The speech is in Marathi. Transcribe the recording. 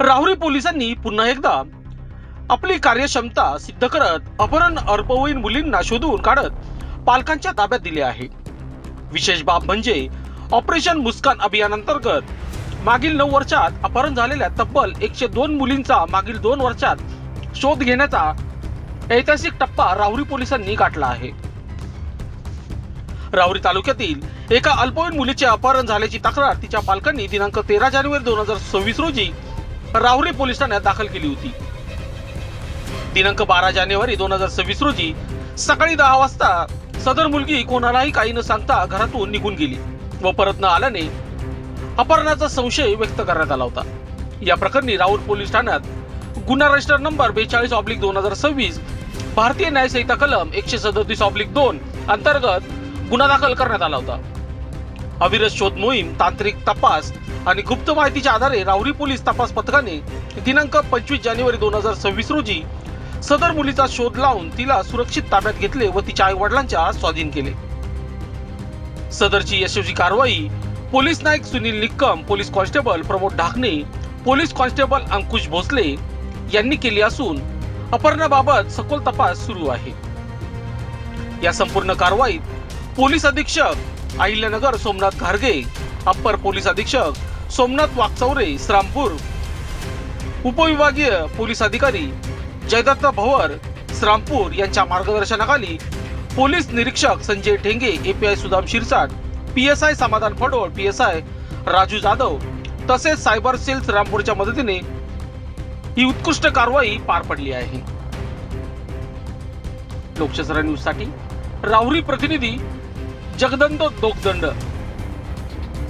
राहुरी पोलिसांनी पुन्हा एकदा आपली कार्यक्षमता सिद्ध करत अपहरण अल्पवयीन मुलींना शोधून काढत पालकांच्या ताब्यात दिले आहे. विशेष बाब म्हणजे ऑपरेशन मुस्कान अभियानांतर्गत मागील नऊ वर्षात अपहरण झालेल्या तब्बल एकशे दोन मुलींचा मागील दोन वर्षात शोध घेण्याचा ऐतिहासिक टप्पा राहुरी पोलिसांनी गाठला आहे. राहुरी तालुक्यातील एका अल्पवयीन मुलीचे अपहरण झाल्याची तक्रार तिच्या पालकांनी दिनांक तेरा जानेवारी दोन हजार सव्वीस रोजी राहुरी पोलीस ठाण्यात दाखल केली होती. दिनांक बारा जानेवारी दोन हजार सव्वीस रोजी सकाळी दहा वाजता सदर मुलगी कोणालाही काही न सांगता घरातून निघून गेली व परत न आल्याने अपहरणाचा संशय व्यक्त करण्यात आला होता. या प्रकरणी राऊर पोलीस ठाण्यात गुन्हा रजिस्टर नंबर बेचाळीस ऑब्लिक दोन हजार सव्वीस भारतीय न्यायसंहिता कलम एकशे सदतीस ऑब्लिक दोन अंतर्गत गुन्हा दाखल करण्यात आला होता. अविरत शोध मोहीम तांत्रिक तपास आणि गुप्त माहितीच्या आधारे राहुरी पोलीस तपास पथकाने दिनांक पंचवीस जानेवारी दोन हजार सव्वीस रोजी सदर मुलीचा शोध लावून तिला सुरक्षित ताब्यात घेतले व तिच्या आई वडिलांच्या स्वाधीन केले. सदरची यशस्वी कारवाई police Naik Sunil Nikkam police constable Pramod Dhakane police constable Ankush Bhosale यांनी केली असून अपहरणाबाबत सखोल तपास सुरू आहे. या संपूर्ण कारवाईत पोलीस अधीक्षक अहिल्यानगर सोमनाथ घारगे अप्पर पोलीस अधीक्षक सोमनाथ वाकचौरे श्रामपूर. उपविभागीय पोलीस अधिकारी जयदत्त भवर श्रामपूर यांच्या मार्गदर्शनाखाली पोलीस निरीक्षक Sanjay Thenge API Sudam Shirsat PSI Samadhan Phadol PSI Raju Jadhav तसेच सायबर सेल श्रामपूरच्या मदतीने ही उत्कृष्ट कारवाई पार पडली आहे. लोकशसरा न्यूजसाठी राहुरी प्रतिनिधी जगदंड दोगदंड.